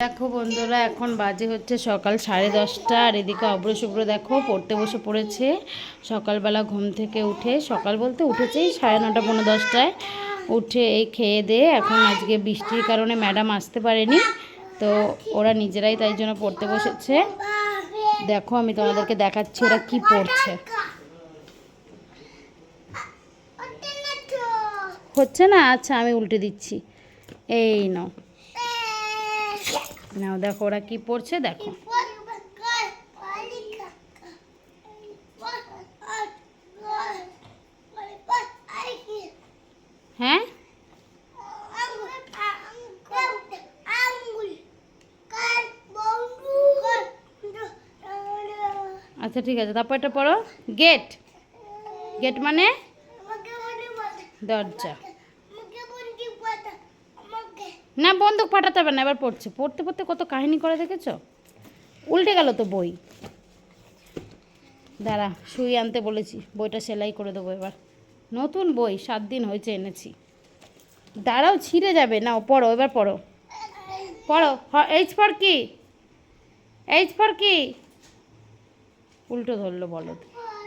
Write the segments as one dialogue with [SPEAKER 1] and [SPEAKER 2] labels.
[SPEAKER 1] দেখো বন্ধুরা, এখন বাজে হচ্ছে সকাল সাড়ে দশটা, আর এদিকে অব্র শুভ্র দেখো পড়তে বসে পড়েছে। সকালবেলা ঘুম থেকে উঠে, সকাল বলতে উঠেছেই সাড়ে নটা পনেরো দশটায়। উঠে এই খেয়ে দিয়ে এখন আজকে বৃষ্টির কারণে ম্যাডাম আসতে পারেনি, তো ওরা নিজেরাই তাই জন্য পড়তে বসেছে। দেখো আমি তোমাদেরকে দেখাচ্ছি ওরা কি পড়ছে। হচ্ছে না? আচ্ছা আমি উল্টে দিচ্ছি। এই নাও। নাও, দেখো ওরা কি পড়ছে, দেখো। হ্যাঁ? আচ্ছা ঠিক আছে, তারপর এটা পড়ো। গেট। গেট মানে? দরজা। না, বন্দুক পাঠাতে হবে না, এবার পড়ছে। পড়তে পড়তে কত কাহিনী করে দেখেছ? উল্টে গেল তো বই। দাঁড়া সুই আনতে বলেছি, বইটা সেলাই করে দেবো এবার। নতুন বই, সাত দিন হয়েছে এনেছি। দাঁড়াও, ছিঁড়ে যাবে। নাও, পড়ো, এবার পড়ো। পড়ো এইচ ফর কি এইচ ফর কি উল্টো ধরলো বলো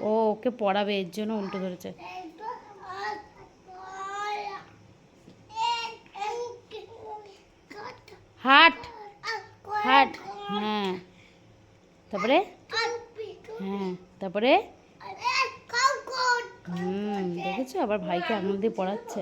[SPEAKER 1] ও, ওকে পড়াবে, এর জন্য উল্টো ধরেছে। হাট। হাট হ্যাঁ। তারপরে? হ্যাঁ তারপরে? হুম দেখেছ? আবার ভাইকে আঙুল দিয়ে পড়াচ্ছে।